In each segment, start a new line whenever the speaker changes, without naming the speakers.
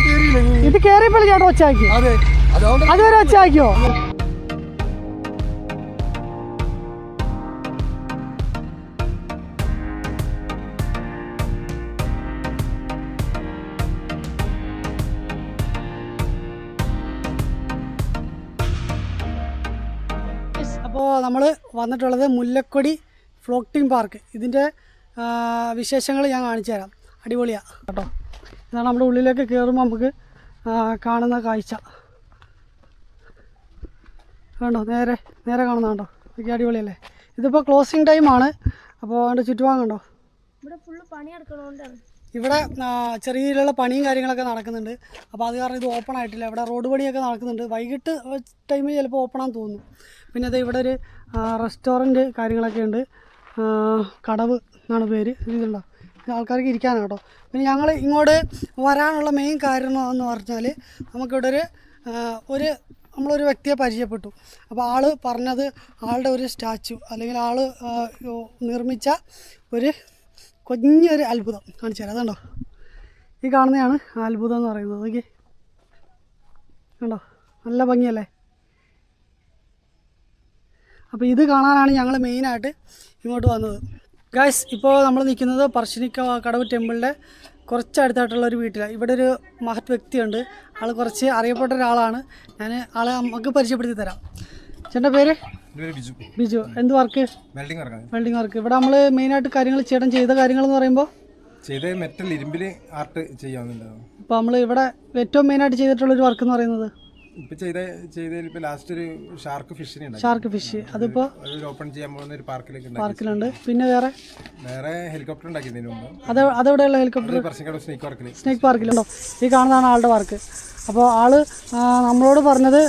കയറിയില്ല
ഇത് കേറിയപ്പോൾ ചേട്ടൻ ഒച്ചാക്കി അതുവരെ ഒച്ചാക്കിയോ അപ്പോൾ നമ്മൾ വന്നിട്ടുള്ളത് മുല്ലക്കൊടി ഫ്ലോട്ടിംഗ് പാർക്ക് ഇതിന്റെ വിശേഷങ്ങൾ ഞാൻ കാണിച്ചു തരാം അടിപൊളിയാണ് കേട്ടോ. ഇതാണ് നമ്മുടെ ഉള്ളിലേക്ക് കയറുമ്പോൾ നമുക്ക് കാണുന്ന കാഴ്ച. കണ്ടോ? നേരെ നേരെ കാണുന്ന കണ്ടോ? ഇതൊക്കെ അടിപൊളിയല്ലേ? ഇതിപ്പോൾ ക്ലോസിങ് ടൈമാണ് അപ്പോൾ അതിന്റെ ചുറ്റുഭാഗം കണ്ടോ?
ഇവിടെ
ചെറിയ രീതിയിലുള്ള പണിയും കാര്യങ്ങളൊക്കെ നടക്കുന്നുണ്ട്. അപ്പോൾ അത് കാരണം ഇത് ഓപ്പൺ ആയിട്ടില്ല. ഇവിടെ റോഡ് പണിയൊക്കെ നടക്കുന്നുണ്ട്. വൈകിട്ട് ടൈമിൽ ചിലപ്പോൾ ഓപ്പൺ ആണെന്ന് തോന്നുന്നു. പിന്നെ അത് ഇവിടെ ഒരു റെസ്റ്റോറന്റ് കാര്യങ്ങളൊക്കെ ഉണ്ട്. കടവ് എന്നാണ് പേര്. ഇതുണ്ടോ ഇത് ആൾക്കാർക്ക് ഇരിക്കാനാണ് കേട്ടോ. പിന്നെ ഞങ്ങൾ ഇങ്ങോട്ട് വരാനുള്ള മെയിൻ കാരണം എന്ന് പറഞ്ഞാൽ നമുക്കിവിടെ ഒരു ഒരു നമ്മളൊരു വ്യക്തിയെ പരിചയപ്പെട്ടു. അപ്പോൾ ആൾ പറഞ്ഞത് ആളുടെ ഒരു സ്റ്റാച്ചു അല്ലെങ്കിൽ ആൾ നിർമ്മിച്ച ഒരു കുഞ്ഞൊരു അത്ഭുതം കാണിച്ചു തരാം. അതുണ്ടോ? ഈ കാണുന്നതാണ് അത്ഭുതം എന്ന് പറയുന്നത്. നോക്കി കണ്ടോ? നല്ല ഭംഗിയല്ലേ? അപ്പോൾ ഇത് കാണാനാണ് ഞങ്ങൾ മെയിനായിട്ട് ഇങ്ങോട്ട് വന്നത്. ഗായ്സ് ഇപ്പോൾ നമ്മൾ നിൽക്കുന്നത് പറശ്ശിനിക്ക കടവ് ടെമ്പിളിന്റെ കുറച്ച് അടുത്തായിട്ടുള്ള ഒരു വീട്ടിലാണ്. ഇവിടെ ഒരു മഹത് വ്യക്തിയുണ്ട്. ആൾ കുറച്ച് അറിയപ്പെട്ട ഒരാളാണ്. ഞാൻ ആളെ നമുക്ക് പരിചയപ്പെടുത്തി തരാം. ചേട്ടന്റെ പേര്?
ബിജു.
ബിജു. എന്ത് work?
Welding work
welding work ഇവിടെ നമ്മൾ മെയിനായിട്ട് കാര്യങ്ങൾ ചേട്ടൻ ചെയ്ത കാര്യങ്ങൾ എന്ന് പറയുമ്പോൾ
ചെയ്ത മെറ്റൽ ഇരുമ്പിൽ ആർട്ട് ചെയ്യാവുന്നുണ്ടാവും
ഇപ്പോൾ നമ്മൾ ഇവിടെ ഏറ്റവും മെയിനായിട്ട് ചെയ്തിട്ടുള്ള ഒരു വർക്ക് എന്ന് പറയുന്നത്?
ഇപ്പൊ ചെയ്ത ചെയ്തതിൽ ഇപ്പൊ ലാസ്റ്റ് ഒരു ഷാർക്ക് ഫിഷിനെ ഉണ്ടാക്കി.
ഷാർക്ക് ഫിഷ്
അതിപ്പോ ഓപ്പൺ ചെയ്യാൻ പോകുന്ന ഒരു പാർക്കിലേക്ക്
പാർക്കിലുണ്ട് പിന്നെ വേറെ?
വേറെ ഹെലികോപ്റ്റർ ഉണ്ടാക്കിയതിന് മുമ്പ്.
അത് അതെവിടെയുള്ള ഹെലികോപ്റ്റർ
സ്നേക്ക് പാർക്കിൽ
സ്നേക്ക് പാർക്കിലുണ്ടോ ഈ കാണുന്നതാണ് ആളുടെ വർക്ക് അപ്പോൾ ആൾ നമ്മളോട് പറഞ്ഞത്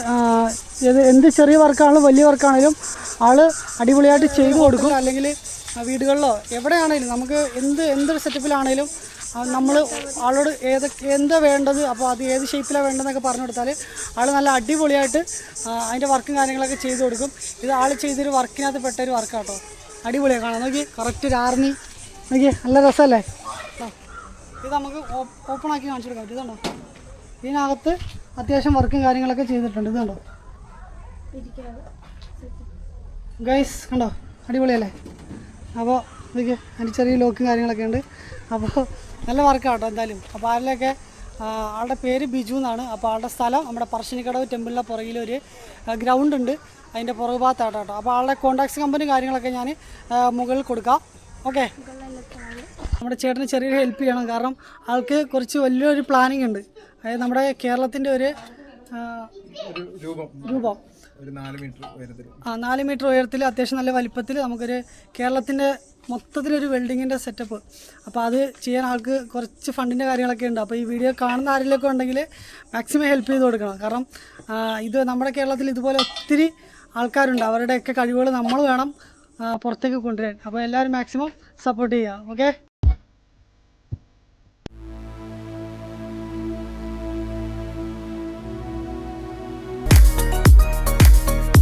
എന്ത് ചെറിയ വർക്കാണെങ്കിലും വലിയ വർക്കാണെങ്കിലും ആൾ അടിപൊളിയായിട്ട് ചെയ്തു കൊടുക്കും. അല്ലെങ്കിൽ വീടുകളിലോ എവിടെയാണെങ്കിലും നമുക്ക് എന്ത് എന്തൊരു സെറ്റപ്പിലാണെങ്കിലും നമ്മൾ ആളോട് ഏതൊക്കെ എന്താ വേണ്ടത് അപ്പോൾ അത് ഏത് ഷേപ്പിലാണ് വേണ്ടതെന്നൊക്കെ പറഞ്ഞു കൊടുത്താൽ ആൾ നല്ല അടിപൊളിയായിട്ട് അതിന്റെ വർക്കും കാര്യങ്ങളൊക്കെ ചെയ്തു കൊടുക്കും. ഇത് ആൾ ചെയ്തൊരു വർക്കിനകത്ത് പെട്ട ഒരു വർക്കാട്ടോ. അടിപൊളിയാണ് കാണാം. നോക്കി കറക്റ്റ് ഒരു ആർമി. നോക്കി നല്ല രസമല്ലേ ഇത് നമുക്ക് ഓപ്പൺ ആക്കി കാണിച്ചു കൊടുക്കാം. ഇതുണ്ടോ ഇതിനകത്ത് അത്യാവശ്യം വർക്കും കാര്യങ്ങളൊക്കെ ചെയ്തിട്ടുണ്ട്. ഇതുണ്ടോ ഗൈസ് കണ്ടോ? അടിപൊളിയല്ലേ? അപ്പോൾ ഇതൊക്കെ അതിന്റെ ചെറിയ ലോക്കും കാര്യങ്ങളൊക്കെ ഉണ്ട്. അപ്പോൾ നല്ല വർക്കാണ് കേട്ടോ എന്തായാലും. അപ്പോൾ ആരിലൊക്കെ ആളുടെ പേര് ബിജു എന്നാണ്. അപ്പോൾ ആളുടെ സ്ഥലം നമ്മുടെ പറശ്ശിനിക്കടവ് ടെമ്പിളിന്റെ പുറകിലൊരു ഗ്രൗണ്ട് ഉണ്ട്. അതിന്റെ പുറകു ഭാഗത്താട്ടോ കേട്ടോ അപ്പോൾ ആളുടെ കോൺടാക്ട്സ് കമ്പനി കാര്യങ്ങളൊക്കെ ഞാൻ മുകളിൽ കൊടുക്കാം. ഓക്കെ നമ്മുടെ ചേട്ടന് ചെറിയൊരു ഹെൽപ്പ് ചെയ്യണം. കാരണം ആൾക്ക് കുറച്ച് വലിയൊരു പ്ലാനിങ് ഉണ്ട്. അതായത് നമ്മുടെ കേരളത്തിന്റെ ഒരു
രൂപം.
രൂപം.
ഒരു നാല് മീറ്റർ ഉയരത്തിൽ.
ആ നാല് മീറ്റർ ഉയരത്തിൽ അത്യാവശ്യം നല്ല വലിപ്പത്തിൽ നമുക്കൊരു കേരളത്തിന്റെ മൊത്തത്തിലൊരു വെൽഡിങ്ങിന്റെ സെറ്റപ്പ്. അപ്പോൾ അത് ചെയ്യാൻ ആൾക്ക് കുറച്ച് ഫണ്ടിന്റെ കാര്യങ്ങളൊക്കെ ഉണ്ട്. അപ്പോൾ ഈ വീഡിയോ കാണുന്ന ആരെങ്കിലുമൊക്കെ ഉണ്ടെങ്കിൽ മാക്സിമം ഹെൽപ്പ് ചെയ്ത് കൊടുക്കണം. കാരണം ഇത് നമ്മുടെ കേരളത്തിൽ ഇതുപോലെ ഒത്തിരി ആൾക്കാരുണ്ട്. അവരുടെയൊക്കെ കഴിവുകൾ നമ്മൾ വേണം പുറത്തേക്ക് കൊണ്ടുവരാൻ. അപ്പോൾ എല്ലാവരും മാക്സിമം സപ്പോർട്ട് ചെയ്യുക. ഓക്കെ?